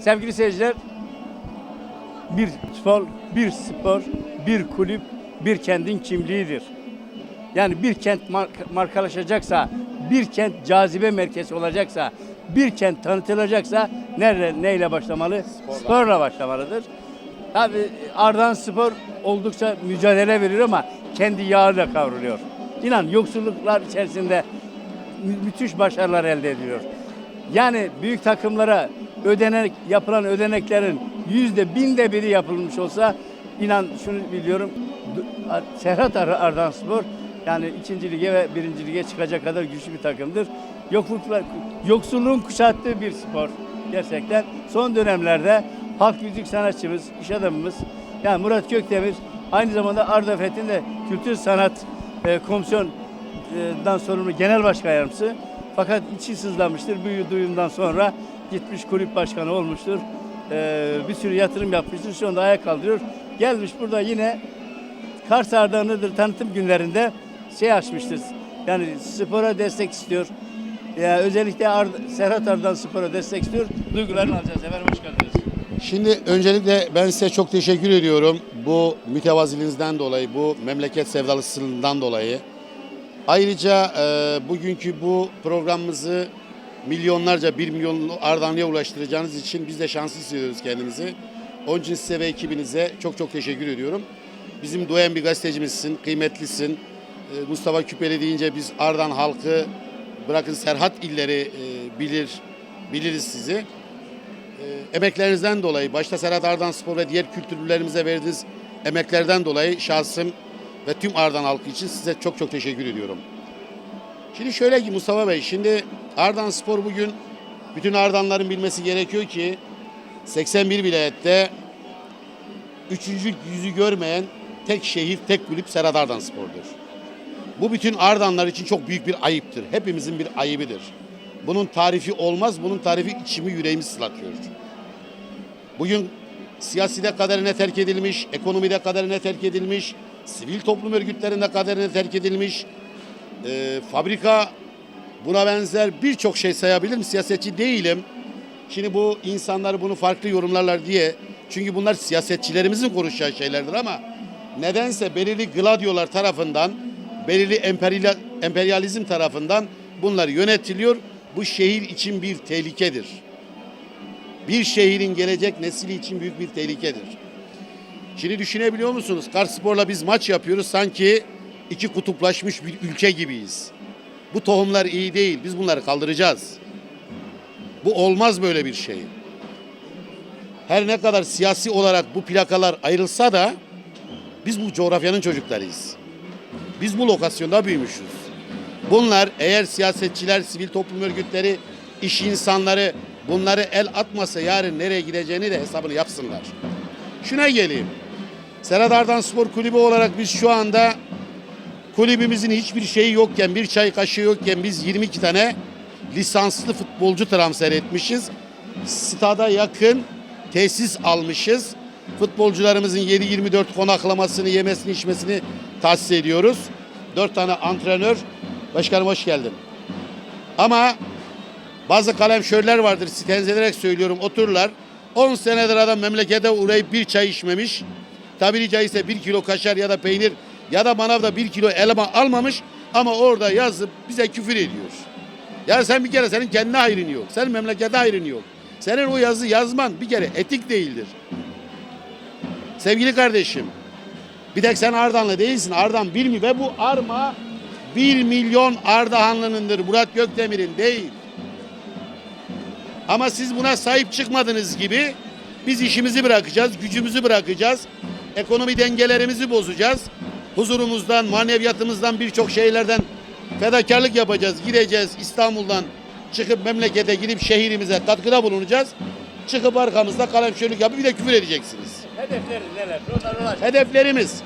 Sevgili seyirciler, bir spor, bir spor, bir kulüp, bir kentin kimliğidir. Yani bir kent mark- markalaşacaksa, bir kent cazibe merkezi olacaksa, bir kent tanıtılacaksa nerede, neyle başlamalı? Sporla başlamalıdır. Tabi Ardahan Spor oldukça mücadele veriyor ama kendi yağıyla kavruluyor. İnan yoksulluklar içerisinde mü- müthiş başarılar elde ediyor. Yani büyük takımlara ödenek yapılan ödeneklerin yüzde binde biri yapılmış olsa inan şunu biliyorum Serhat Ar- Ardanspor yani ikinci lige ve birinci lige çıkacak kadar güçlü bir takımdır. Yokluklar, yoksulluğun kuşattığı bir spor gerçekten. Son dönemlerde halk müzik sanatçımız, iş adamımız yani Murat Gökdemir aynı zamanda Arda Fethi'nin de kültür sanat e, komisyondan sorumlu genel başkan yardımcısı. Fakat içi sızlamıştır. Bu duyumdan sonra gitmiş kulüp başkanı olmuştur. E, bir sürü yatırım yapmıştır. Şu anda ayak kaldırıyor. Gelmiş burada yine Kars Ardahan'ıdır tanıtım günlerinde şey açmıştır. Yani spora destek istiyor. Ya özellikle Arda, Serhat Ardahan spora destek istiyor. Duygularını alacağız. Efendim hoş geldiniz. Şimdi öncelikle ben size çok teşekkür ediyorum. Bu mütevaziliğinizden dolayı, bu memleket sevdalısından dolayı. Ayrıca e, bugünkü bu programımızı milyonlarca, bir milyon Ardahanlı'ya ulaştıracağınız için biz de şanslı hissediyoruz kendimizi. Onun için size ve ekibinize çok çok teşekkür ediyorum. Bizim duayen bir gazetecimizsin, kıymetlisin. E, Mustafa Küpeli deyince biz Ardahan halkı, bırakın Serhat illeri e, bilir, biliriz sizi. E, emeklerinizden dolayı, başta Serhat Ardahan Spor ve diğer kültürlerimize verdiğiniz emeklerden dolayı şahsım ve tüm Ardahan halkı için size çok çok teşekkür ediyorum. Şimdi şöyle ki Mustafa Bey, şimdi Ardahan Spor bugün bütün Ardahanların bilmesi gerekiyor ki 81 vilayette üçüncü yüzü görmeyen tek şehir, tek kulüp Serhat Ardahan Spor'dur. Bu bütün Ardahanlar için çok büyük bir ayıptır. Hepimizin bir ayıbıdır. Bunun tarifi olmaz, bunun tarifi içimi yüreğimi sızlatıyor. Bugün siyaside kaderine terk edilmiş, ekonomide kaderine terk edilmiş, sivil toplum örgütlerinde kaderine terk edilmiş, e, fabrika buna benzer birçok şey sayabilirim. Siyasetçi değilim. Şimdi bu insanlar bunu farklı yorumlarlar diye. Çünkü bunlar siyasetçilerimizin konuşacağı şeylerdir ama nedense belirli gladyolar tarafından, belirli emperyal, emperyalizm tarafından bunlar yönetiliyor. Bu şehir için bir tehlikedir. Bir şehrin gelecek nesili için büyük bir tehlikedir. Şimdi düşünebiliyor musunuz? Karspor'la biz maç yapıyoruz sanki iki kutuplaşmış bir ülke gibiyiz. Bu tohumlar iyi değil. Biz bunları kaldıracağız. Bu olmaz böyle bir şey. Her ne kadar siyasi olarak bu plakalar ayrılsa da biz bu coğrafyanın çocuklarıyız. Biz bu lokasyonda büyümüşüz. Bunlar eğer siyasetçiler, sivil toplum örgütleri, iş insanları bunları el atmasa yarın nereye gideceğini de hesabını yapsınlar. Şuna geleyim. Serhat Ardan Spor Kulübü olarak biz şu anda kulübümüzün hiçbir şeyi yokken, bir çay kaşığı yokken biz 22 tane lisanslı futbolcu transfer etmişiz. Stada yakın tesis almışız. Futbolcularımızın 7-24 konaklamasını, yemesini, içmesini tahsis ediyoruz. 4 tane antrenör. Başkanım hoş geldin. Ama bazı kalemşörler vardır, sitemez ederek söylüyorum, otururlar. 10 senedir adam memlekete uğrayıp bir çay içmemiş. Tabiri caizse bir kilo kaşar ya da peynir ya da manavda bir kilo elma almamış ama orada yazıp bize küfür ediyor. Ya sen bir kere senin kendine hayrın yok. Senin memlekete hayrın yok. Senin o yazı yazman bir kere etik değildir. Sevgili kardeşim, bir tek sen Ardahanlı değilsin. Ardahan bir? Ve bu arma bir milyon Ardahanlı'nındır. Murat Gökdemir'in değil. Ama siz buna sahip çıkmadığınız gibi biz işimizi bırakacağız, gücümüzü bırakacağız. Ekonomi dengelerimizi bozacağız. Huzurumuzdan, maneviyatımızdan birçok şeylerden fedakarlık yapacağız. Gideceğiz İstanbul'dan çıkıp memlekete gidip şehrimize katkıda bulunacağız. Çıkıp arkamızda kalemşörlük yapıp bir de küfür edeceksiniz. Hedefleri neler? Onlara ulaş. Hedeflerimiz,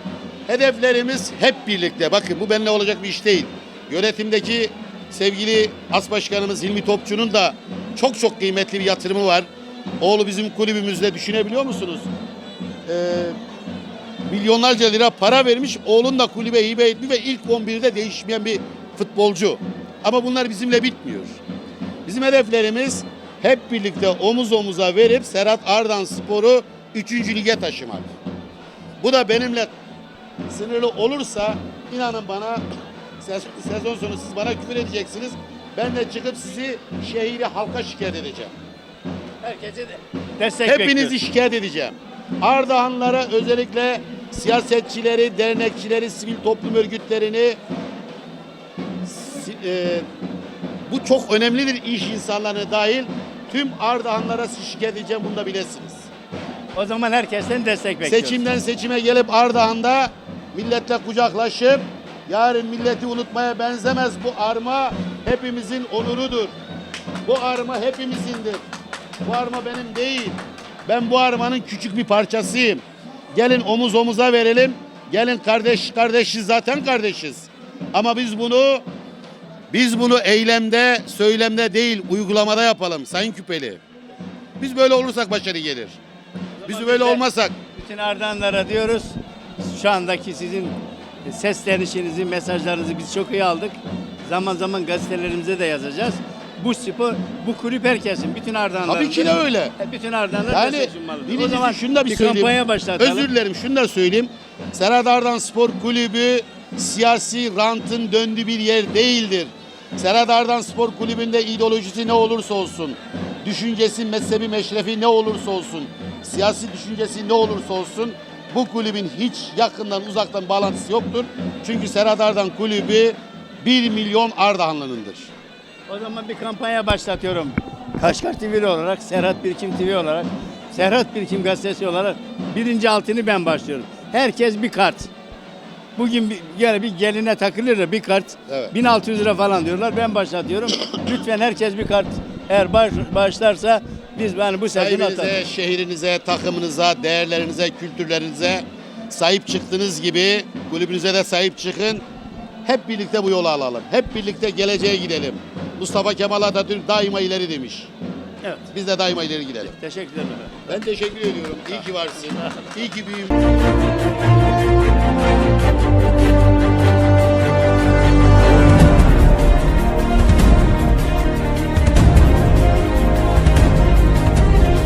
hedeflerimiz hep birlikte. Bakın bu benimle olacak bir iş değil. Yönetimdeki sevgili as başkanımız Hilmi Topçu'nun da çok çok kıymetli bir yatırımı var. Oğlu bizim kulübümüzde düşünebiliyor musunuz? Ee, milyonlarca lira para vermiş. Oğlun da kulübe hibe etmiş ve ilk 11'de değişmeyen bir futbolcu. Ama bunlar bizimle bitmiyor. Bizim hedeflerimiz hep birlikte omuz omuza verip Serhat Ardan Spor'u 3. lige taşımak. Bu da benimle sınırlı olursa inanın bana sez- sezon sonu siz bana küfür edeceksiniz. Ben de çıkıp sizi şehri halka şikayet edeceğim. Herkese de destek Hepinizi bekliyoruz. şikayet edeceğim. Ardahanlara özellikle siyasetçileri, dernekçileri, sivil toplum örgütlerini e, bu çok önemlidir iş insanlarına dahil. Tüm Ardahanlara şikayet edeceğim bunu da bilesiniz. O zaman herkesten destek bekliyoruz. Seçimden seçime gelip Ardahan'da milletle kucaklaşıp yarın milleti unutmaya benzemez bu arma hepimizin onurudur. Bu arma hepimizindir. Bu arma benim değil. Ben bu armanın küçük bir parçasıyım. Gelin omuz omuza verelim. Gelin kardeş kardeşiz zaten kardeşiz. Ama biz bunu biz bunu eylemde, söylemde değil, uygulamada yapalım Sayın Küpeli. Biz böyle olursak başarı gelir. Biz böyle olmasak Bütün Ardahanlara diyoruz. Şu andaki sizin seslenişinizi, mesajlarınızı biz çok iyi aldık. Zaman zaman gazetelerimize de yazacağız. Bu spor, bu kulüp herkesin, bütün Ardahanların. Tabii ki de öyle. Bütün Ardahanlar Yani birincisi zaman şunu da bir, bir söyleyeyim. kampanya başlatalım. Özür dilerim şunu da söyleyeyim. Serhat Ardan Spor Kulübü siyasi rantın döndüğü bir yer değildir. Serhat Ardan Spor Kulübü'nde ideolojisi ne olursa olsun, düşüncesi, mezhebi, meşrefi ne olursa olsun, siyasi düşüncesi ne olursa olsun bu kulübün hiç yakından uzaktan bağlantısı yoktur. Çünkü Serhat Ardan Kulübü 1 milyon Ardahanlı'nındır. O zaman bir kampanya başlatıyorum. Kaşgar TV olarak, Serhat Birkim TV olarak, Serhat Birkim gazetesi olarak birinci altını ben başlıyorum. Herkes bir kart. Bugün bir, yani bir geline takılır da bir kart Evet. 1600 lira falan diyorlar. Ben başlatıyorum. Lütfen herkes bir kart eğer baş, başlarsa biz yani bu sezon atarız. Şehrinize, takımınıza, değerlerinize, kültürlerinize sahip çıktığınız gibi kulübünüze de sahip çıkın. Hep birlikte bu yolu alalım. Hep birlikte geleceğe gidelim. Mustafa Kemal Atatürk daima ileri demiş. Evet. Biz de daima ileri gidelim. Teşekkür ederim. efendim. Ben teşekkür ediyorum. İyi ki varsın. İyi ki büyüğüm.